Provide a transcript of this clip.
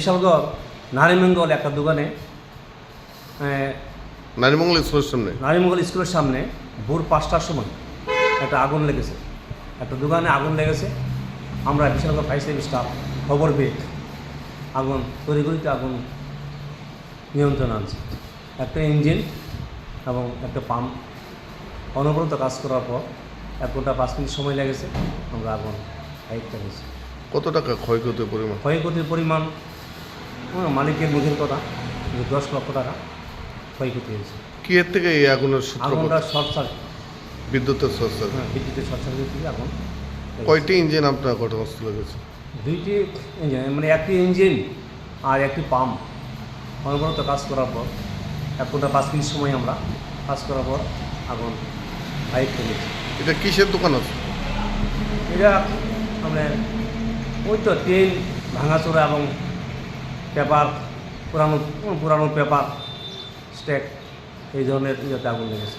বিশালগড় নারীমঙ্গল একটা দোকানে নারীমঙ্গল স্কুলের সামনে? নারীমঙ্গল স্কুলের সামনে ভোর পাঁচটার সময় একটা আগুন লেগেছে। একটা দোকানে আগুন লেগেছে। আমরা বিশালগড় ফায়ার সার্ভিস স্টাফ খবর পেয়ে আগুন তড়িঘড়িতে আগুন নিয়ন্ত্রণ আনছে। একটা ইঞ্জিন এবং একটা পাম্প অনবরত কাজ করার পর এক ঘণ্টা পাঁচ মিনিট সময় লেগেছে আমরা আগুন কত টাকা ক্ষয়ক্ষতির পরিমাণ? ক্ষয়ক্ষতির পরিমাণ মালিকের মুখের কথা যে দশ লক্ষ টাকা ক্ষয়ক্ষতি হয়েছে। কি এর থেকে এই আগুনের আগুনটা শর্ট সার্কিট। বিদ্যুতের সস্তা হ্যাঁ বিদ্যুতের শর্ট সার্কিট থেকে আগুন কয়টি ইঞ্জিন আপনার ঘটনাস্থলে গেছে? দুইটি ইঞ্জিন মানে একটি ইঞ্জিন আর একটি পাম্প। অনবরত কাজ করার পর এক ঘণ্টা পাঁচ মিনিট সময় আমরা কাজ করার পর আগুন হাইট গেছে এটা কিসের দোকান আছে? এটা মানে ওই তো ট্রেন ভাঙাচোরা এবং পেপার পুরানো পুরানো পেপার স্টেক এই ধরনের ইয়েতে আগুন লেগেছে।